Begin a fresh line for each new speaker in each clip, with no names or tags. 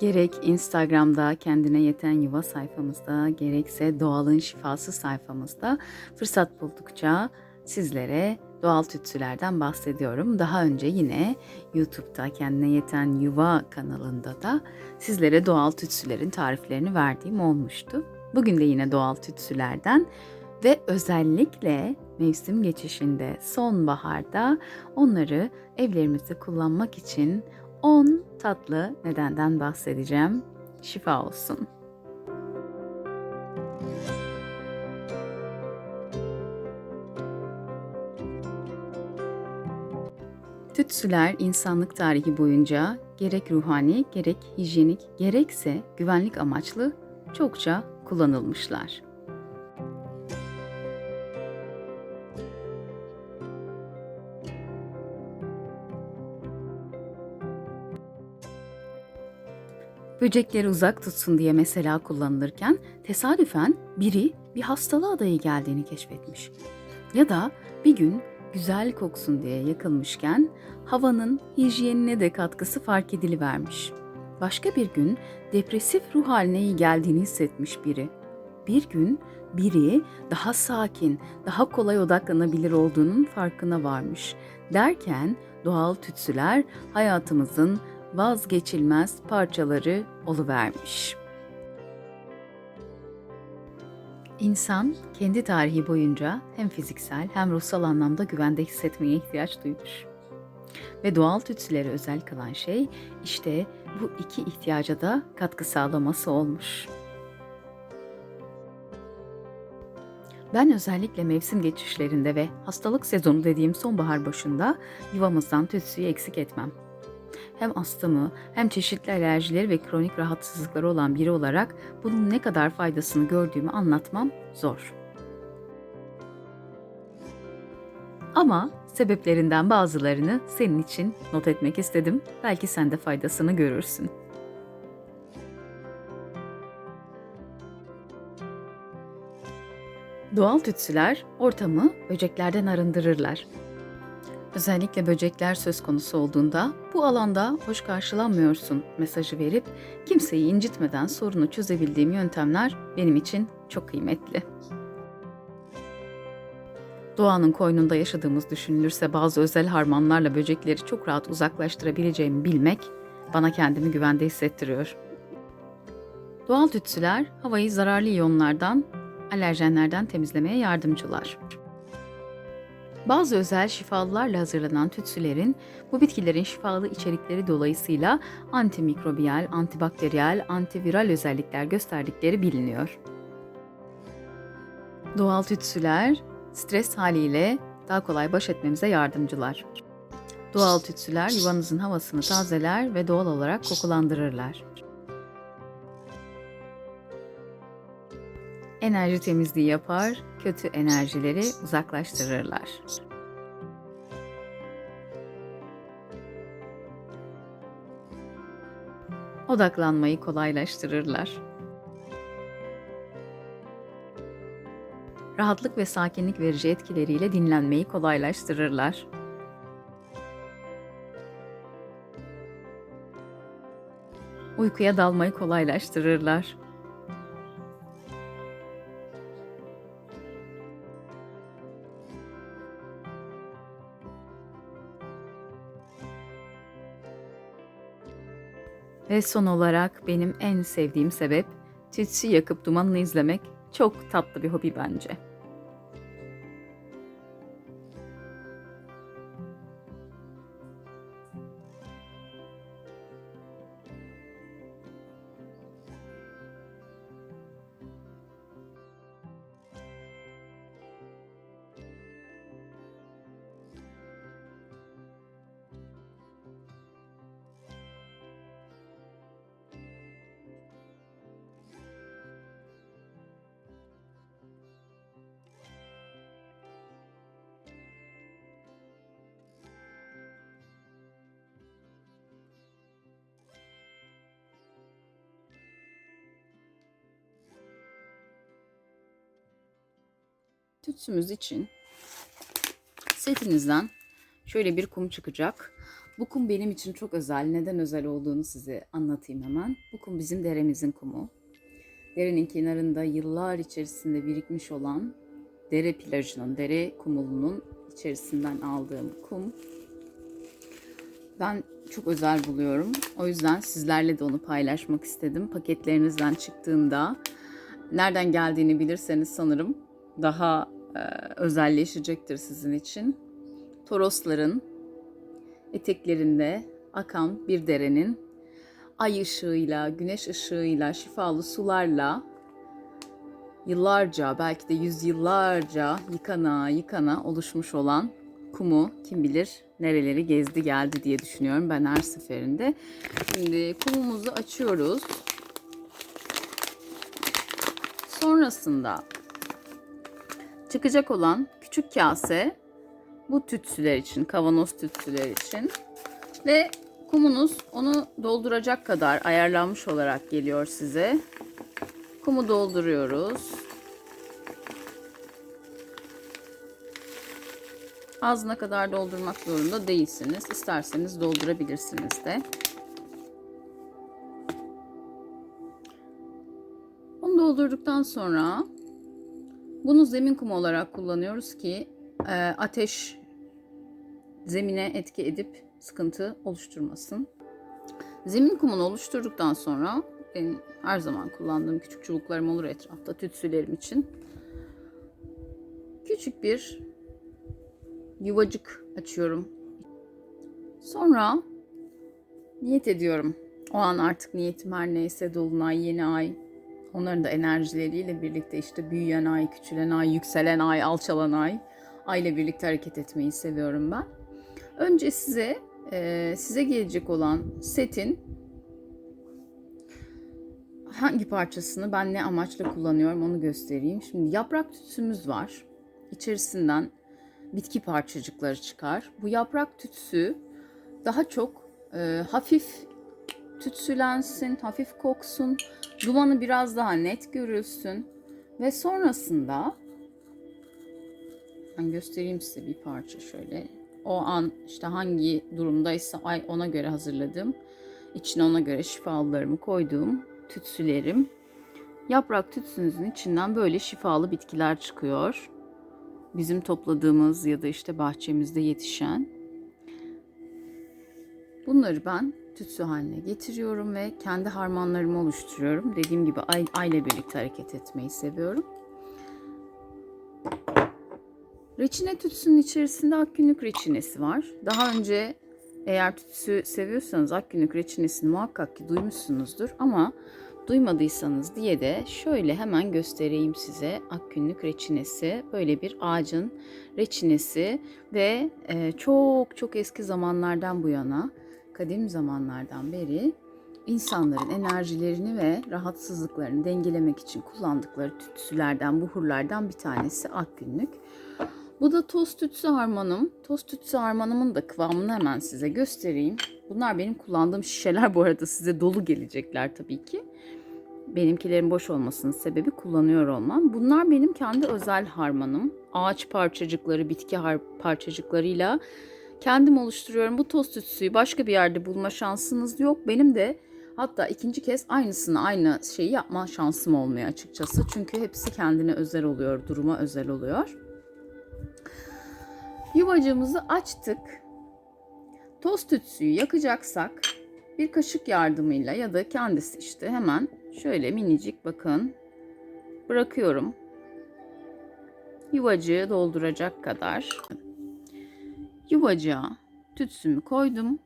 Gerek Instagram'da kendine yeten yuva sayfamızda gerekse doğalın şifası sayfamızda fırsat buldukça sizlere doğal tütsülerden bahsediyorum. Daha önce yine YouTube'da kendine yeten yuva kanalında da sizlere doğal tütsülerin tariflerini verdiğim olmuştu. Bugün de yine doğal tütsülerden ve özellikle mevsim geçişinde sonbaharda onları evlerimizde kullanmak için 10 tatlı nedenden bahsedeceğim. Şifa olsun. Tütsüler insanlık tarihi boyunca gerek ruhani, gerek hijyenik, gerekse güvenlik amaçlı çokça kullanılmışlar. Böcekleri uzak tutsun diye mesela kullanılırken tesadüfen biri bir hastalığa adayı geldiğini keşfetmiş. Ya da bir gün güzel koksun diye yakılmışken havanın hijyenine de katkısı fark edilivermiş. Başka bir gün depresif ruh haline iyi geldiğini hissetmiş biri. Bir gün biri daha sakin, daha kolay odaklanabilir olduğunun farkına varmış. Derken doğal tütsüler hayatımızın vazgeçilmez parçaları oluvermiş. İnsan kendi tarihi boyunca hem fiziksel hem ruhsal anlamda güvende hissetmeye ihtiyaç duymuş. Ve doğal tütsüleri özel kılan şey işte bu iki ihtiyaca da katkı sağlaması olmuş. Ben özellikle mevsim geçişlerinde ve hastalık sezonu dediğim sonbahar başında yuvamızdan tütsüyü eksik etmem hem astımı hem çeşitli alerjileri ve kronik rahatsızlıkları olan biri olarak bunun ne kadar faydasını gördüğümü anlatmam zor. Ama sebeplerinden bazılarını senin için not etmek istedim. Belki sen de faydasını görürsün. Doğal tütsüler ortamı böceklerden arındırırlar. Özellikle böcekler söz konusu olduğunda bu alanda hoş karşılanmıyorsun mesajı verip kimseyi incitmeden sorunu çözebildiğim yöntemler benim için çok kıymetli. Doğanın koynunda yaşadığımız düşünülürse bazı özel harmanlarla böcekleri çok rahat uzaklaştırabileceğimi bilmek bana kendimi güvende hissettiriyor. Doğal tütsüler havayı zararlı iyonlardan, alerjenlerden temizlemeye yardımcılar. Bazı özel şifalılarla hazırlanan tütsülerin bu bitkilerin şifalı içerikleri dolayısıyla antimikrobiyal, antibakteriyel, antiviral özellikler gösterdikleri biliniyor. Doğal tütsüler stres haliyle daha kolay baş etmemize yardımcılar. Doğal tütsüler yuvanızın havasını tazeler ve doğal olarak kokulandırırlar. Enerji temizliği yapar, kötü enerjileri uzaklaştırırlar. Odaklanmayı kolaylaştırırlar. Rahatlık ve sakinlik verici etkileriyle dinlenmeyi kolaylaştırırlar. Uykuya dalmayı kolaylaştırırlar. Ve son olarak benim en sevdiğim sebep tütsü yakıp dumanını izlemek çok tatlı bir hobi bence. Tütsümüz için setinizden şöyle bir kum çıkacak. Bu kum benim için çok özel. Neden özel olduğunu size anlatayım hemen. Bu kum bizim deremizin kumu. Derenin kenarında yıllar içerisinde birikmiş olan dere plajının, dere kumulunun içerisinden aldığım kum. Ben çok özel buluyorum. O yüzden sizlerle de onu paylaşmak istedim. Paketlerinizden çıktığında nereden geldiğini bilirseniz sanırım daha özelleşecektir sizin için. Torosların eteklerinde akan bir derenin ay ışığıyla, güneş ışığıyla, şifalı sularla yıllarca belki de yüzyıllarca yıkana yıkana oluşmuş olan kumu kim bilir nereleri gezdi geldi diye düşünüyorum ben her seferinde. Şimdi kumumuzu açıyoruz. Sonrasında çıkacak olan küçük kase bu tütsüler için, kavanoz tütsüler için ve kumunuz onu dolduracak kadar ayarlanmış olarak geliyor size. Kumu dolduruyoruz. Ağzına kadar doldurmak zorunda değilsiniz. İsterseniz doldurabilirsiniz de. Onu doldurduktan sonra bunu zemin kumu olarak kullanıyoruz ki e, ateş zemine etki edip sıkıntı oluşturmasın. Zemin kumunu oluşturduktan sonra benim her zaman kullandığım küçük çubuklarım olur etrafta tütsülerim için. Küçük bir yuvacık açıyorum. Sonra niyet ediyorum. O an artık niyetim her neyse dolunay, yeni ay, onların da enerjileriyle birlikte işte büyüyen ay, küçülen ay, yükselen ay, alçalan ay, ay ile birlikte hareket etmeyi seviyorum ben. Önce size e, size gelecek olan setin hangi parçasını ben ne amaçla kullanıyorum onu göstereyim. Şimdi yaprak tütsümüz var. İçerisinden bitki parçacıkları çıkar. Bu yaprak tütsü daha çok e, hafif tütsülensin, hafif koksun, dumanı biraz daha net görülsün ve sonrasında ben göstereyim size bir parça şöyle. O an işte hangi durumdaysa ay ona göre hazırladım. İçine ona göre şifalılarımı koyduğum tütsülerim. Yaprak tütsünüzün içinden böyle şifalı bitkiler çıkıyor. Bizim topladığımız ya da işte bahçemizde yetişen. Bunları ben tütsü haline getiriyorum ve kendi harmanlarımı oluşturuyorum. Dediğim gibi ay, ay ile birlikte hareket etmeyi seviyorum. Reçine tütsünün içerisinde akgünlük reçinesi var. Daha önce eğer tütsü seviyorsanız akgünlük reçinesini muhakkak ki duymuşsunuzdur ama duymadıysanız diye de şöyle hemen göstereyim size akgünlük reçinesi. Böyle bir ağacın reçinesi ve e, çok çok eski zamanlardan bu yana, kadim zamanlardan beri insanların enerjilerini ve rahatsızlıklarını dengelemek için kullandıkları tütsülerden, buhurlardan bir tanesi akgünlük. Bu da toz tütsü harmanım. Toz tütsü harmanımın da kıvamını hemen size göstereyim. Bunlar benim kullandığım şişeler bu arada size dolu gelecekler tabii ki. Benimkilerin boş olmasının sebebi kullanıyor olmam. Bunlar benim kendi özel harmanım. Ağaç parçacıkları, bitki parçacıklarıyla kendim oluşturuyorum. Bu toz tütsüyü başka bir yerde bulma şansınız yok. Benim de hatta ikinci kez aynısını aynı şeyi yapma şansım olmuyor açıkçası. Çünkü hepsi kendine özel oluyor, duruma özel oluyor. Yuvacımızı açtık. Toz tütsüyü yakacaksak bir kaşık yardımıyla ya da kendisi işte hemen şöyle minicik bakın bırakıyorum. Yuvacığı dolduracak kadar. Yuvacığa tütsümü koydum.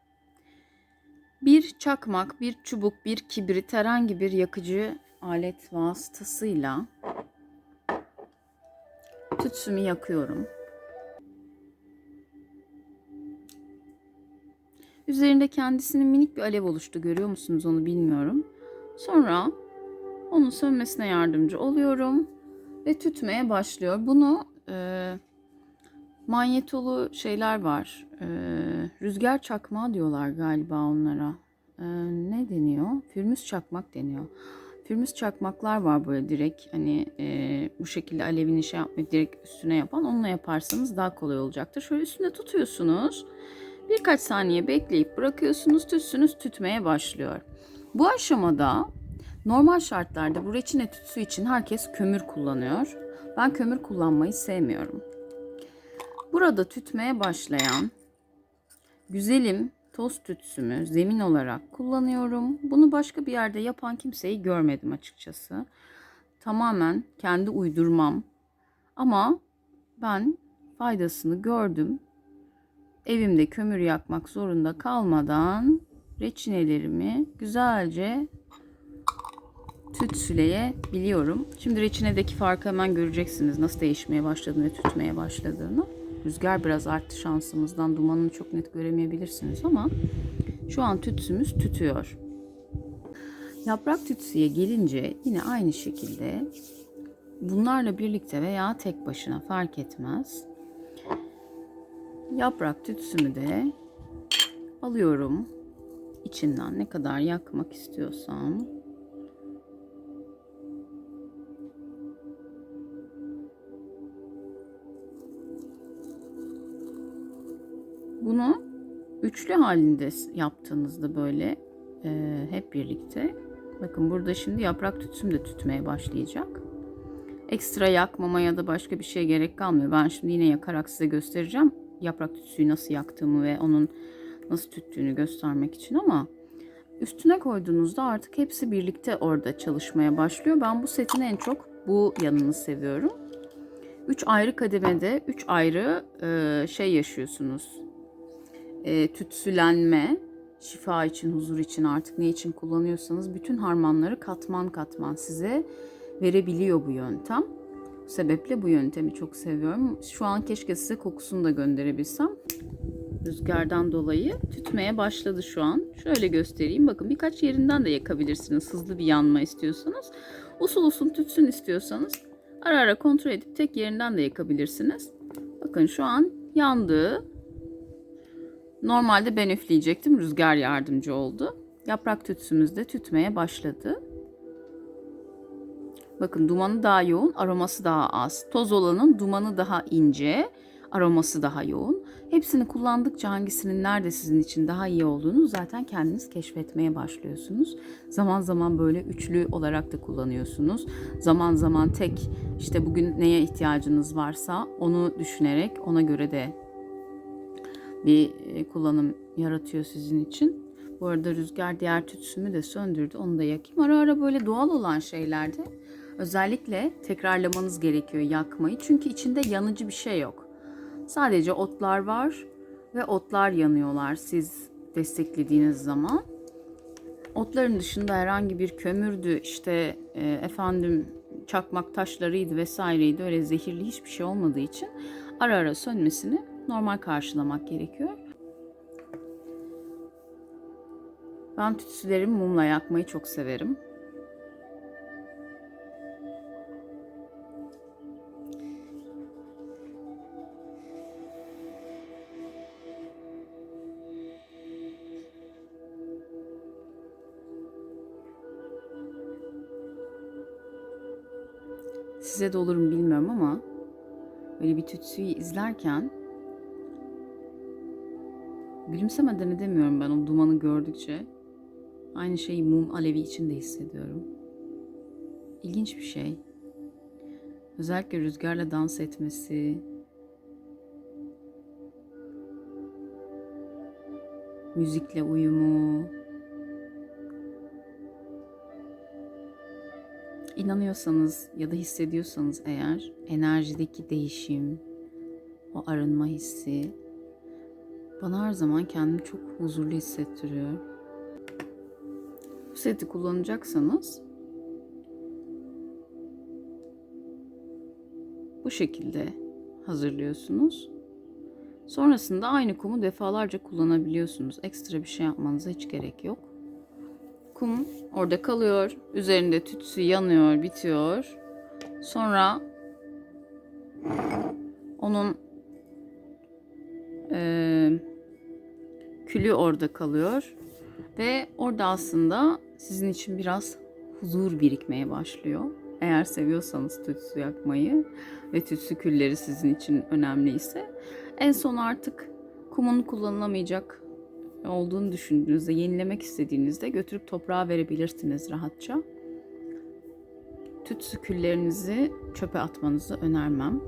Bir çakmak, bir çubuk, bir kibrit herhangi bir yakıcı alet vasıtasıyla tütsümü yakıyorum. Üzerinde kendisinin minik bir alev oluştu. Görüyor musunuz onu bilmiyorum. Sonra onun sönmesine yardımcı oluyorum. Ve tütmeye başlıyor. Bunu e, manyetolu şeyler var. E, rüzgar çakmağı diyorlar galiba onlara. E, ne deniyor? Fürmüz çakmak deniyor. Fürmüz çakmaklar var böyle direkt hani e, bu şekilde alevini şey yapmayıp direkt üstüne yapan. Onunla yaparsanız daha kolay olacaktır. Şöyle üstünde tutuyorsunuz Birkaç saniye bekleyip bırakıyorsunuz. Tütsünüz tütmeye başlıyor. Bu aşamada normal şartlarda bu reçine tütsü için herkes kömür kullanıyor. Ben kömür kullanmayı sevmiyorum. Burada tütmeye başlayan güzelim toz tütsümü zemin olarak kullanıyorum. Bunu başka bir yerde yapan kimseyi görmedim açıkçası. Tamamen kendi uydurmam. Ama ben faydasını gördüm. Evimde kömür yakmak zorunda kalmadan reçinelerimi güzelce tütsüleyebiliyorum. Şimdi reçinedeki farkı hemen göreceksiniz. Nasıl değişmeye başladığını ve tütmeye başladığını. Rüzgar biraz arttı şansımızdan. Dumanını çok net göremeyebilirsiniz ama şu an tütsümüz tütüyor. Yaprak tütsüye gelince yine aynı şekilde bunlarla birlikte veya tek başına fark etmez. Yaprak tütsümü de alıyorum. İçinden ne kadar yakmak istiyorsam Bunu üçlü halinde yaptığınızda böyle e, hep birlikte. Bakın burada şimdi yaprak tütsüm de tütmeye başlayacak. Ekstra yakmama ya da başka bir şeye gerek kalmıyor. Ben şimdi yine yakarak size göstereceğim. Yaprak tütsüyü nasıl yaktığımı ve onun nasıl tüttüğünü göstermek için ama üstüne koyduğunuzda artık hepsi birlikte orada çalışmaya başlıyor. Ben bu setin en çok bu yanını seviyorum. Üç ayrı kademede üç ayrı e, şey yaşıyorsunuz e, tütsülenme, şifa için, huzur için artık ne için kullanıyorsanız bütün harmanları katman katman size verebiliyor bu yöntem. Bu sebeple bu yöntemi çok seviyorum. Şu an keşke size kokusunu da gönderebilsem. Rüzgardan dolayı tütmeye başladı şu an. Şöyle göstereyim. Bakın birkaç yerinden de yakabilirsiniz. Hızlı bir yanma istiyorsanız. Usul usul tütsün istiyorsanız ara ara kontrol edip tek yerinden de yakabilirsiniz. Bakın şu an yandı. Normalde ben üfleyecektim. Rüzgar yardımcı oldu. Yaprak tütsümüz de tütmeye başladı. Bakın dumanı daha yoğun, aroması daha az. Toz olanın dumanı daha ince, aroması daha yoğun. Hepsini kullandıkça hangisinin nerede sizin için daha iyi olduğunu zaten kendiniz keşfetmeye başlıyorsunuz. Zaman zaman böyle üçlü olarak da kullanıyorsunuz. Zaman zaman tek işte bugün neye ihtiyacınız varsa onu düşünerek ona göre de bir e, kullanım yaratıyor sizin için. Bu arada rüzgar diğer tütsümü de söndürdü. Onu da yakayım. Ara ara böyle doğal olan şeylerde özellikle tekrarlamanız gerekiyor yakmayı. Çünkü içinde yanıcı bir şey yok. Sadece otlar var ve otlar yanıyorlar siz desteklediğiniz zaman. Otların dışında herhangi bir kömürdü, işte e, efendim çakmak taşlarıydı vesaireydi öyle zehirli hiçbir şey olmadığı için ara ara sönmesini normal karşılamak gerekiyor. Ben tütsülerimi mumla yakmayı çok severim. Size de olur mu bilmiyorum ama böyle bir tütsüyü izlerken gülümsemeden edemiyorum ben o dumanı gördükçe. Aynı şeyi mum alevi için de hissediyorum. İlginç bir şey. Özellikle rüzgarla dans etmesi, müzikle uyumu, inanıyorsanız ya da hissediyorsanız eğer enerjideki değişim, o arınma hissi bana her zaman kendimi çok huzurlu hissettiriyor. Bu seti kullanacaksanız bu şekilde hazırlıyorsunuz. Sonrasında aynı kumu defalarca kullanabiliyorsunuz. Ekstra bir şey yapmanıza hiç gerek yok. Kum orada kalıyor. Üzerinde tütsü yanıyor, bitiyor. Sonra onun e, külü orada kalıyor. Ve orada aslında sizin için biraz huzur birikmeye başlıyor. Eğer seviyorsanız tütsü yakmayı ve tütsü külleri sizin için önemliyse en son artık kumun kullanılamayacak olduğunu düşündüğünüzde, yenilemek istediğinizde götürüp toprağa verebilirsiniz rahatça. Tütsü küllerinizi çöpe atmanızı önermem.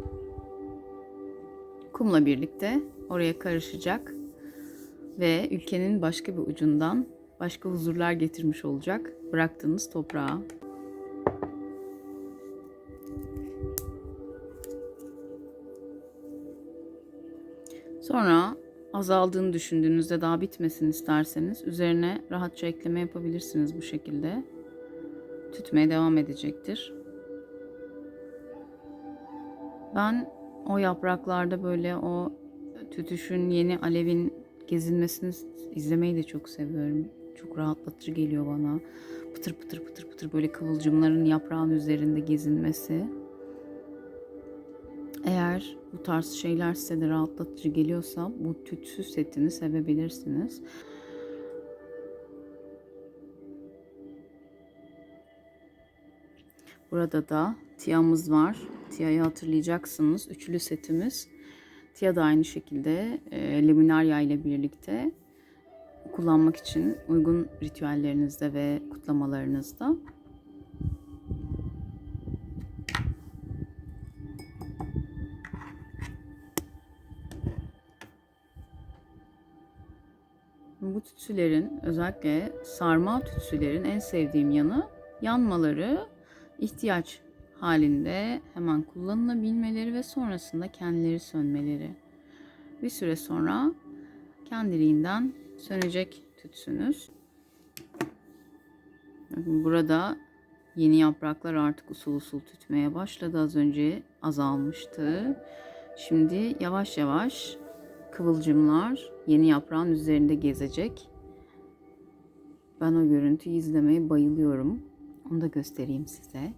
Kumla birlikte oraya karışacak ve ülkenin başka bir ucundan başka huzurlar getirmiş olacak bıraktığınız toprağa. Sonra azaldığını düşündüğünüzde daha bitmesin isterseniz üzerine rahatça ekleme yapabilirsiniz bu şekilde. Tütmeye devam edecektir. Ben o yapraklarda böyle o tütüşün yeni alevin gezinmesini izlemeyi de çok seviyorum. Çok rahatlatıcı geliyor bana. Pıtır pıtır pıtır pıtır böyle kıvılcımların yaprağın üzerinde gezinmesi. Eğer bu tarz şeyler size de rahatlatıcı geliyorsa bu tütsü setini sevebilirsiniz. Burada da tiyamız var. Tiyayı hatırlayacaksınız. Üçlü setimiz. Tiya da aynı şekilde e, luminarya ile birlikte kullanmak için uygun ritüellerinizde ve kutlamalarınızda. Bu tütsülerin özellikle sarma tütsülerin en sevdiğim yanı yanmaları ihtiyaç halinde hemen kullanılabilmeleri ve sonrasında kendileri sönmeleri. Bir süre sonra kendiliğinden sönecek tütsünüz. Burada yeni yapraklar artık usul usul tütmeye başladı. Az önce azalmıştı. Şimdi yavaş yavaş kıvılcımlar yeni yaprağın üzerinde gezecek. Ben o görüntüyü izlemeye bayılıyorum. Onu da göstereyim size.